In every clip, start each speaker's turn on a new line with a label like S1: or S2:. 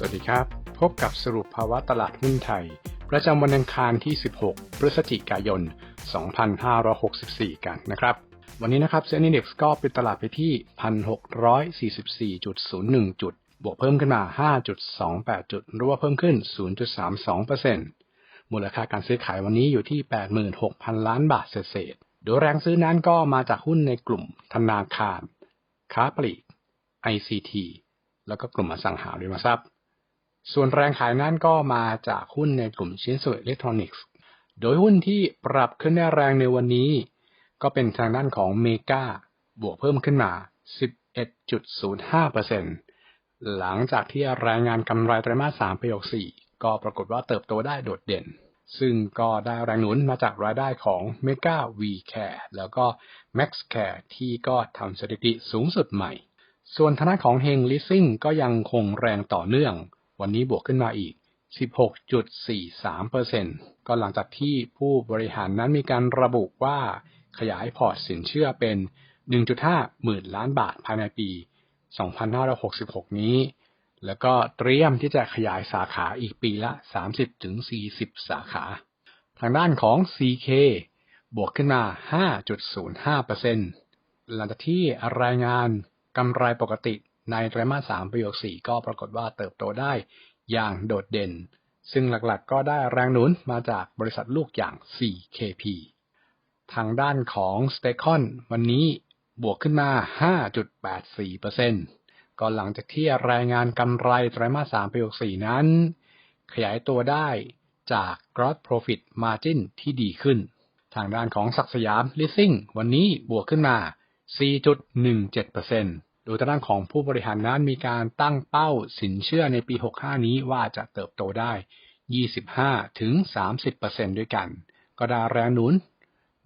S1: สวัสดีครับ พบกับสรุปภาวะตลาดหุ้นไทย ประจำวันอังคารที่ 16 พฤศจิกายน 2564 กันนะครับ วันนี้นะครับเซ็นดี x ก็ปิดตลาดไปที่ 1,644.01 จุด บวกเพิ่มขึ้นมา 5.28 จุด หรือว่าเพิ่มขึ้น 0.32%มูลค่าการซื้อขายวันนี้อยู่ที่ 86,000 ล้านบาทเศษๆโดยแรงซื้อนั้นก็มาจากหุ้นในกลุ่มธนาคาร ค้าปลีก ICT แล้วก็กลุ่มอสังหาริมทรัพย์ ส่วนแรงขายนั้นก็มาจากหุ้นในกลุ่มชิ้นส่วนอิเล็กทรอนิกส์ โดยหุ้นที่ปรับขึ้นได้แรงในวันนี้ ก็เป็นทางด้านของเมกาบวกเพิ่มขึ้นมา 11.05%หลังจากที่รายงานกำไรไตรมาส 3 ปี64ก็ปรากฏว่าเติบโตได้โดดเด่น ซึ่งก็ได้แรงหนุนมาจากรายได้ของ Mega V Care แล้วก็ Max Care ที่ก็ทำสถิติสูงสุดใหม่ ส่วนทางด้านของ Heng Leasing ก็ยังคงแรงต่อเนื่อง วันนี้บวกขึ้นมาอีก 16.43%ก็หลังจากที่ผู้บริหารนั้นมีการระบุว่าขยายพอร์ตสินเชื่อเป็น 1.5 หมื่นล้านบาทภายในปี 2566 นี้ แล้วก็เตรียมที่จะขยายสาขาอีกปีละ 30-40 สาขา ทางด้านของ CK บวกขึ้นมา 5.05%หลังจากที่รายงานกำไรปกติ ในไตรมาส3ปี64ก็ปรากฏว่าเติบโตได้อย่างโดดเด่น ซึ่งหลักๆก็ได้แรงหนุนมาจากบริษัทลูกอย่าง CKP ทางด้านของ s t a c o n วันนี้บวกขึ้นมา 5.84%ก็หลังจากที่รายงานกำไรไตรมาส3ปี64นั้น ขยายตัวได้จาก gross profit margin ที่ดีขึ้น ทางด้านของศักสยาม leasing วันนี้บวกขึ้นมา 4.17% ดยทางด้านของผู้บริหารนั้นมีการตั้งเป้าสินเชื่อในปี 65 นี้ว่าจะเติบโตได้ 25-30%ด้วยกัน ก็ได้แรงหนุน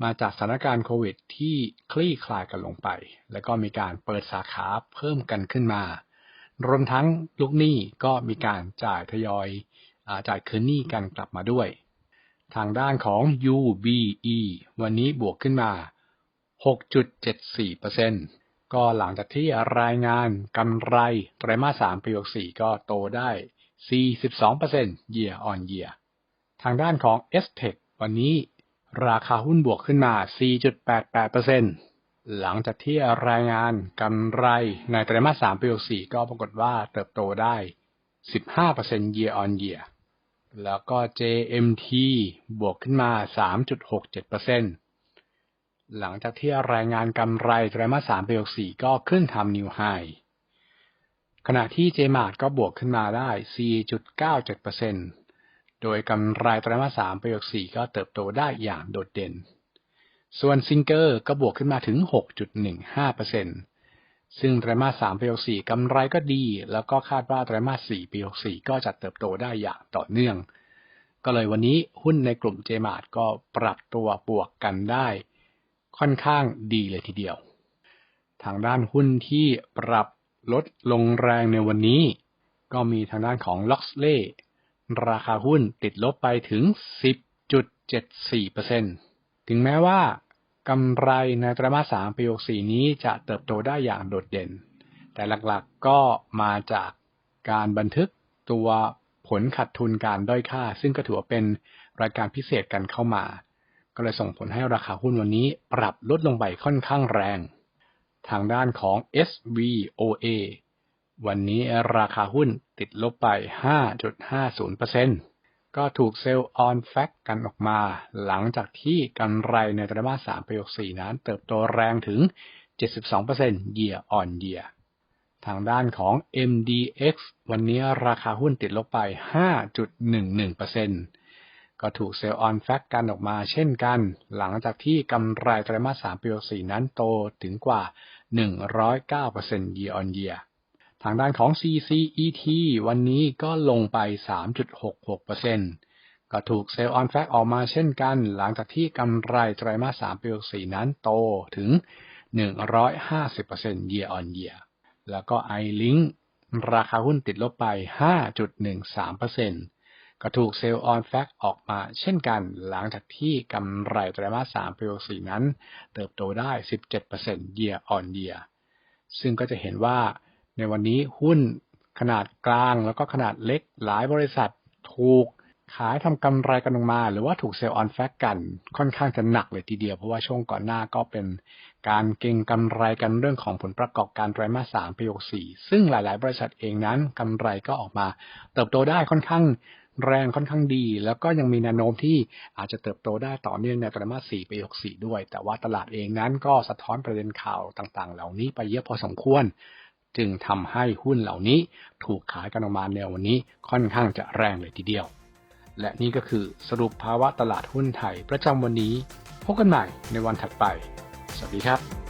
S1: มาจากสถานการณ์โควิดที่คลี่คลายกันลงไป แล้วก็มีการเปิดสาขาเพิ่มกันขึ้นมา รวมทั้งลูกหนี้ก็มีการจ่ายทยอยอจ่ายคืนหนี้กันกลับมาด้วย ทางด้านของ UBE วันนี้บวกขึ้นมา 6.74% ก็หลังจากที่รายงานกำไรไตรมาส3ปี64ก็โตได้ 42% year on year ทางด้านของ s t e c วันนี้ราคาหุ้นบวกขึ้นมา 4.88%หลังจากที่รายงานกำไรในไตรมาส3ปี64ก็ปรากฏว่าเติบโตได้ 15% year on year แล้วก็ JMT บวกขึ้นมา 3.67% หลังจากที่รายงานกำไรไตรมาส3ปี64ก็ขึ้นทำนิวไฮขณะที่ JMart ก็บวกขึ้นมาได้ 4.97%โดยกำไรไตรมาส3ปี64ก็เติบโตได้อย่างโดดเด่น ส่วนซิงเกอร์ก็บวกขึ้นมาถึง 6.15%ซึ่งไตรมาส3ปี64กำไรก็ดี แล้วก็คาดว่าไตรมาส4ปี64ก็จะเติบโตได้อย่างต่อเนื่อง ก็เลยวันนี้หุ้นในกลุ่ม JMart ก็ปรับตัวบวกกันได้ ค่อนข้างดีเลยทีเดียว ทางด้านหุ้นที่ปรับลดลงแรงในวันนี้ ก็มีทางด้านของ Loxley ราคาหุ้นติดลบไปถึง 10.74%ถึงแม้ว่ากำไรในไตรมาส 3 ปี64นี้จะเติบโตได้อย่างโดดเด่น แต่หลักๆก็มาจากการบันทึกตัวผลขาดทุนการด้อยค่า ซึ่งก็ถือว่าเป็นรายการพิเศษกันเข้ามา ก็เลยส่งผลให้ราคาหุ้นวันนี้ปรับลดลงไปค่อนข้างแรง ทางด้านของ SVOA วันนี้ราคาหุ้นติดลบไป 5.50%ก็ถูกเซลล์ออนแฟกกันออกมา หลังจากที่กำไรในไตรมาส3ปี64นั้นเติบโตแรงถึง 72% year on year ทางด้านของ MDX วันนี้ราคาหุ้นติดลบไป 5.11% ก็ถูกเซลล์ออนแฟกกันออกมาเช่นกัน หลังจากที่กำไรไตรมาส3ปี64นั้นโตถึงกว่า 109% year on year ทางด้านของ CCET วันนี้ก็ลงไป 3.66%ก็ถูกเซลล์ออนแฟกออกมาเช่นกัน หลังจากที่กำไรไตรมาส3ปี64นั้นโตถึง 150% year on year แล้วก็ iLink ราคาหุ้นติดลบไป 5.13% ก็ถูกเซลล์ออนแฟกออกมาเช่นกันหลังจากที่กำไรไตรมาส 3 ปี64นั้น เติบโตได้ 17% year on year ซึ่งก็จะเห็นว่าในวันนี้หุ้นขนาดกลางแล้วก็ขนาดเล็กหลายบริษัทถูกขายทำกำไรกันลงมา หรือว่าถูกเซลล์ออนแฟกกันค่อนข้างจะหนักเลยทีเดียว เพราะว่าช่วงก่อนหน้าก็เป็นการเก็งกำไรกันเรื่องของผลประกอบการไตรมาสสามปี64ซึ่งหลาย ๆ บริษัทเองนั้นกำไรก็ออกมา เติบโตได้ค่อนข้าง แรงค่อนข้างดี แล้วก็ยังมีแนวโน้มที่อาจจะเติบโตได้ต่อเนื่องในไตรมาส4ปี64 ด้วย แต่ว่าตลาดเองนั้นก็สะท้อนประเด็นข่าวต่างๆ เหล่านี้ไปเยอะพอสมควร จึงทำให้หุ้นเหล่านี้ถูกขายกันออกมาในวันนี้ค่อนข้างจะแรงเลยทีเดียว และนี่ก็คือสรุปภาวะตลาดหุ้นไทยประจำวันนี้พบกันใหม่ในวันถัดไป สวัสดีครับ